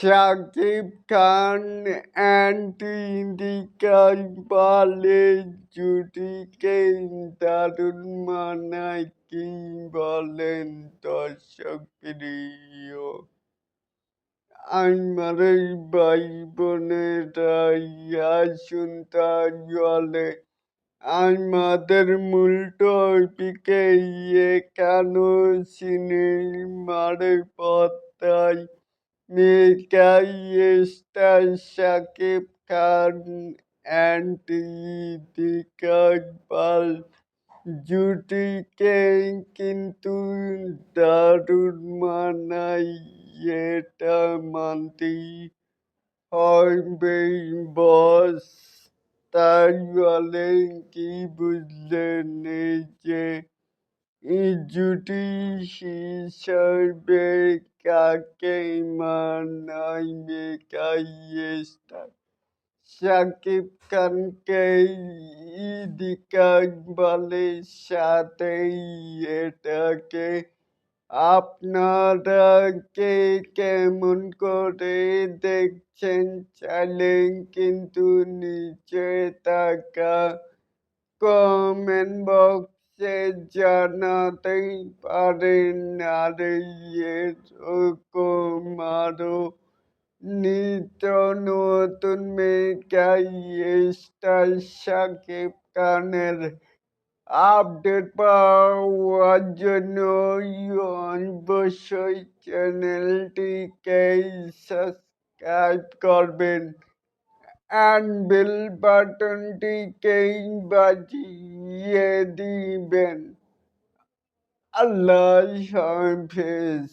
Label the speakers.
Speaker 1: Shakib Khan and ইন্দিকার বলে জুটিকে দারুণ মানায় কি বলেন দর্শক প্রিয়? আমার এই ভাই বোনেরাই আসুন তাহলে আমাদের মূল টপিকে কেন সিনেমার পত্তায় mega star Shakib Khan and Dipika Pal জুটিকে কিন্তু দারুণ মানায় এটা মানতেই হবে বস তাই বলে কি বুঝলেন যে জুটি হিসেবে কাকে মানায় মেকাই শাকিব খানকে ইদিকা বলে সাথেই এটাকে। আপনারা কে কেমন করে দেখছেন চাইলেন কিন্তু নিচে থাকা কমেন্ট বক্সে জানাতেই পারেন আর এরকম আরও নিত্য নতুন মেগাই স্টার শাকিব খানের আপডেট পাওয়ার জন্য অবশ্যই চ্যানেলটিকে সাবস্ক্রাইব করবেন অ্যান্ড বেল বাটনটিকে বাজিয়ে দিবেন আল্লাহ হাফেজ